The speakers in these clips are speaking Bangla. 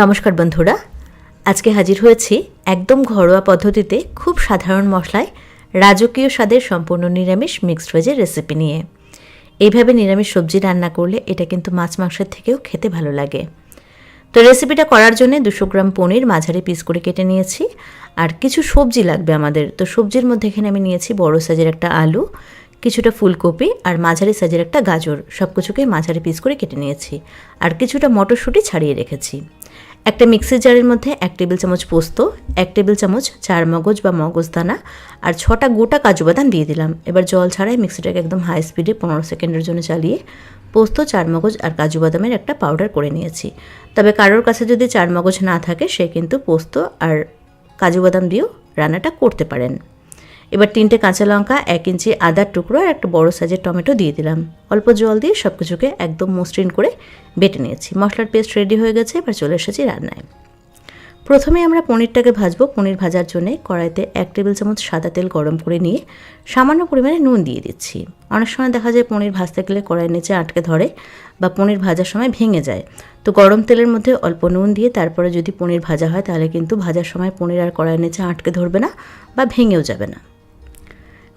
নমস্কার বন্ধুরা। আজকে হাজির হয়েছি একদম ঘরোয়া পদ্ধতিতে খুব সাধারণ মশলায় রাজকীয় স্বাদের সম্পূর্ণ নিরামিষ মিক্সড ভেজের রেসিপি নিয়ে। এইভাবে নিরামিষ সবজি রান্না করলে এটা কিন্তু মাছ মাংসের থেকেও খেতে ভালো লাগে। তো রেসিপিটা করার জন্য দুশো গ্রাম পনির মাঝারি পিস করে কেটে নিয়েছি। আর কিছু সবজি লাগবে আমাদের। তো সবজির মধ্যে এখানে আমি নিয়েছি বড় সাইজের একটা আলু, কিছুটা ফুলকপি আর মাঝারি সাইজের একটা গাজর। সব কিছুকে মাঝারি পিস করে কেটে নিয়েছি। আর কিছুটা মটরশুঁটি ছাড়িয়ে রেখেছি। একটা মিক্সির জারের মধ্যে এক টেবিল চামচ পোস্ত, এক টেবিল চামচ চার মগজ বা মগজদানা আর ছটা গোটা কাজু বাদাম দিয়ে দিলাম। এবার জল ছাড়াই মিক্সিটাকে একদম হাই স্পিডে পনেরো সেকেন্ডের জন্য চালিয়ে পোস্ত চার মগজ আর কাজু বাদামের একটা পাউডার করে নিয়েছি। তবে কারোর কাছে যদি চার মগজ না থাকে, সে কিন্তু পোস্ত আর কাজু বাদাম দিয়েও রান্নাটা করতে পারেন। এবার তিনটে কাঁচা লঙ্কা, এক ইঞ্চি আদার টুকরো আর একটা বড় সাইজের টমেটো দিয়ে দিলাম। অল্প জল দিয়ে সব কিছুকে একদম মসৃণ করে বেটে নিয়েছি। মশলার পেস্ট রেডি হয়ে গেছে, এবার চলে এসেছি রান্নায়। প্রথমে আমরা পনিরটাকে ভাজবো। পনির ভাজার জন্য কড়াইতে এক টেবিল চামচ সাদা তেল গরম করে নিয়ে সামান্য পরিমাণে নুন দিয়ে দিচ্ছি। অনেক সময় দেখা যায় পনির ভাজতে গেলে কড়াইয়ের নিচে আটকে ধরে বা পনির ভাজার সময় ভেঙে যায়। তো গরম তেলের মধ্যে অল্প নুন দিয়ে তারপরে যদি পনির ভাজা হয়, তাহলে কিন্তু ভাজার সময় পনির আর কড়াইয়ের নিচে আটকে ধরবে না বা ভেঙেও যাবে না।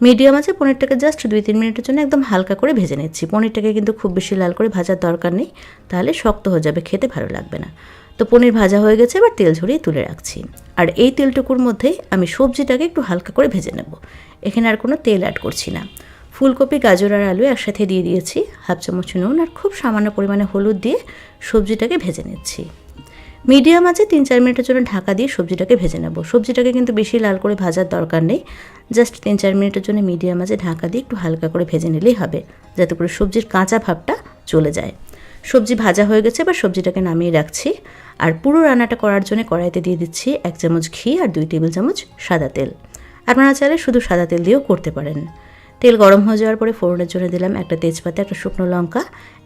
মিডিয়াম আছে, পনিরটাকে জাস্ট দুই তিন মিনিটের জন্য একদম হালকা করে ভেজে নিচ্ছি। পনিরটাকে কিন্তু খুব বেশি লাল করে ভাজার দরকার নেই, তাহলে শক্ত হয়ে যাবে, খেতে ভালো লাগবে না। তো পনির ভাজা হয়ে গেছে, এবার তেল ঝরিয়ে তুলে রাখছি। আর এই তেলটুকুর মধ্যেই আমি সবজিটাকে একটু হালকা করে ভেজে নেব। এখানে আর কোনো তেল অ্যাড করছি না। ফুলকপি, গাজর আর আলু একসাথে দিয়ে দিয়েছি, হাফ চামচ নুন আর খুব সামান্য পরিমাণে হলুদ দিয়ে সবজিটাকে ভেজে নিচ্ছি। মিডিয়াম আছে, তিন চার মিনিটের জন্য ঢাকা দিয়ে সবজিটাকে ভেজে নেব। সবজিটাকে কিন্তু বেশি লাল করে ভাজার দরকার নেই। জাস্ট তিন চার মিনিটের জন্য মিডিয়াম আছে, ঢাকা দিয়ে একটু হালকা করে ভেজে নিলেই হবে, যাতে করে সবজির কাঁচা ভাবটা চলে যায়। সবজি ভাজা হয়ে গেছে, এবার সবজিটাকে নামিয়ে রাখছি। আর পুরো রান্নাটা করার জন্য কড়াইতে দিয়ে দিচ্ছি এক চামচ ঘি আর দুই টেবিল চামচ সাদা তেল। আপনারা চাইলে শুধু সাদা তেল দিয়েও করতে পারেন। তেল গরম হয়ে যাওয়ার পরে ফোড়নের জন্য দিলাম একটা তেজপাতা, একটা শুকনো লঙ্কা,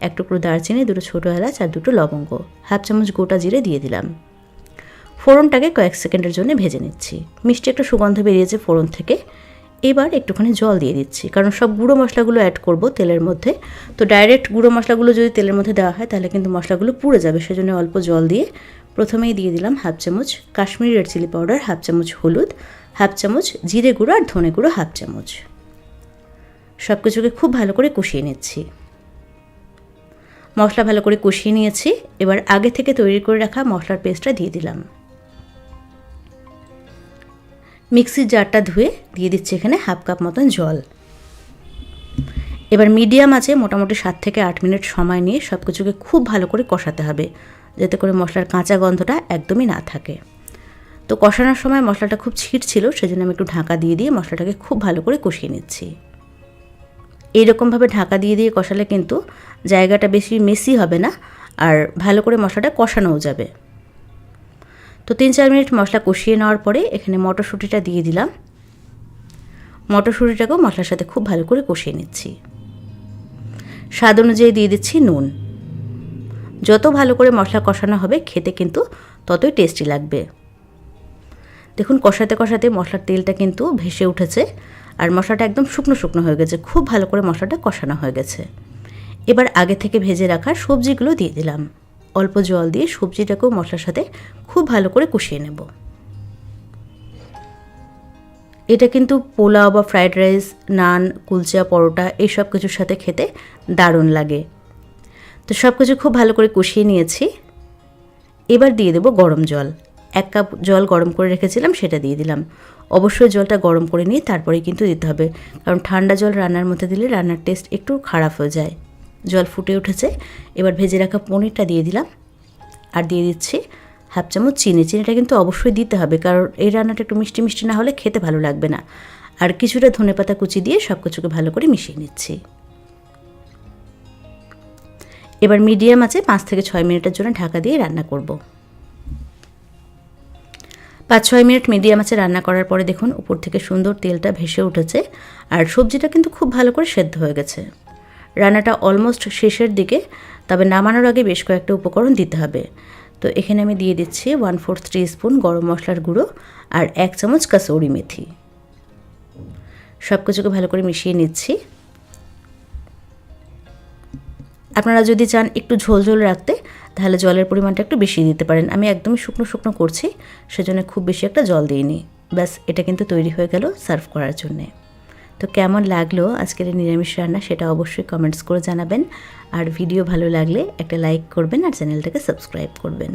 এক টুকরো দারচিনি, দুটো ছোটো এলাচ আর দুটো লবঙ্গ। হাফ চামচ গোটা জিরে দিয়ে দিলাম। ফোড়নটাকে কয়েক সেকেন্ডের জন্য ভেজে নিচ্ছি। মিষ্টি একটা সুগন্ধ বেরিয়েছে ফোড়ন থেকে। এবার একটুখানি জল দিয়ে দিচ্ছি, কারণ সব গুঁড়ো মশলাগুলো অ্যাড করব তেলের মধ্যে। তো ডাইরেক্ট গুঁড়ো মশলাগুলো যদি তেলের মধ্যে দেওয়া হয়, তাহলে কিন্তু মশলাগুলো পুড়ে যাবে। সেজন্য অল্প জল দিয়ে প্রথমেই দিয়ে দিলাম হাফ চামচ Kashmiri red chilli powder half চামচ হলুদ, হাফ চামচ জিরে গুঁড়ো আর ধনে গুঁড়ো হাফ চামচ। সব কিছুকে খুব ভালো করে কষিয়ে নিচ্ছি। মশলা ভালো করে কষিয়ে নিয়েছি, এবার আগে থেকে তৈরি করে রাখা মশলার পেস্টটা দিয়ে দিলাম। মিক্সির জারটা ধুয়ে দিয়ে দিচ্ছি এখানে হাফ কাপ মতন জল। এবার মিডিয়াম আছে মোটামুটি সাত থেকে আট মিনিট সময় নিয়ে সব কিছুকে খুব ভালো করে কষাতে হবে, যাতে করে মশলার কাঁচা গন্ধটা একদমই না থাকে। তো কষানোর সময় মশলাটা খুব ছিট ছিল, সেজন্য আমি একটু ঢাকা দিয়ে দিয়ে মশলাটাকে খুব ভালো করে কষিয়ে নিচ্ছি। এইরকমভাবে ঢাকা দিয়ে দিয়ে কষালে কিন্তু জায়গাটা বেশি মেসি হবে না, আর ভালো করে মশলাটা কষানোও যাবে। তো তিন চার মিনিট মশলা কষিয়ে নেওয়ার পরে এখানে মটরশুঁটিটা দিয়ে দিলাম। মটরশুঁটিটাকেও মশলার সাথে খুব ভালো করে কষিয়ে নিচ্ছি। স্বাদ অনুযায়ী দিয়ে দিচ্ছি নুন। যত ভালো করে মশলা কষানো হবে, খেতে কিন্তু ততই টেস্টি লাগবে। দেখুন, কষাতে কষাতে মশলার তেলটা কিন্তু ভেসে উঠেছে। আর মশলাটা একদম শুকনো শুকনো হয়ে গেছে। খুব ভালো করে মশলাটা কষানো হয়ে গেছে। এবার আগে থেকে ভেজে রাখা সবজিগুলো দিয়ে দিলাম। অল্প জল দিয়ে সবজিটাকেও মশলার সাথে খুব ভালো করে কষিয়ে নেব। এটা কিন্তু পোলাও বা ফ্রাইড রাইস, নান, কুলচা, পরোটা এইসব কিছুর সাথে খেতে দারুণ লাগে। তো সব কিছু খুব ভালো করে কষিয়ে নিয়েছি। এবার দিয়ে দেবো গরম জল। এক কাপ জল গরম করে রেখেছিলাম, সেটা দিয়ে দিলাম। অবশ্যই জলটা গরম করে নিয়ে তারপরে কিন্তু দিতে হবে। কারণ ঠান্ডা জল রান্নার মধ্যে দিলে রান্নার টেস্ট একটু খারাপ হয়ে যায়। জল ফুটে উঠেছে। এবার ভেজে রাখা পনিরটা দিয়ে দিলাম। আর দিয়ে দিচ্ছি হাফ চামচ চিনি। চিনিটা কিন্তু অবশ্যই দিতে হবে, কারণ এই রান্নাটা একটু মিষ্টি মিষ্টি না হলে খেতে ভালো লাগবে না। আর কিছুটা ধনে পাতা কুচি দিয়ে সব কিছুকে ভালো করে মিশিয়ে নিচ্ছি। এবার মিডিয়াম আছে পাঁচ থেকে ছয় মিনিটের জন্য ঢাকা দিয়ে রান্না করব। পাঁচ ছয় মিনিট মিডিয়াম আছে, রান্না করার পরে দেখুন উপর থেকে সুন্দর তেলটা ভেসে উঠেছে আর সবজিটা কিন্তু খুব ভালো করে সেদ্ধ হয়ে গেছে। রান্নাটা অলমোস্ট শেষের দিকে, তবে নামানোর আগে বেশ কয়েকটা উপকরণ দিতে হবে। তো এখানে আমি দিয়ে দিচ্ছি ওয়ান ফোর্থ থ্রি স্পুন গরম মশলার গুঁড়ো আর এক চামচ কাসৌরি মেথি। সব কিছুকে ভালো করে মিশিয়ে নিচ্ছি। আপনারা যদি চান একটু ঝোল ঝোল রাখতে তাহলে জলের পরিমাণটা একটু বেশি দিতে পারেন। আমি একদমই শুকনো শুকনো করছি, সেজন্য খুব বেশি একটা জল দিইনি। ব্যাস, এটা কিন্তু তৈরি হয়ে গেল সার্ভ করার জন্যে। তো কেমন লাগল আজকের এই নিরামিষ রান্না সেটা অবশ্যই কমেন্টস করে জানাবেন। আর ভিডিও ভালো লাগলে একটা লাইক করবেন আর চ্যানেলটাকে সাবস্ক্রাইব করবেন।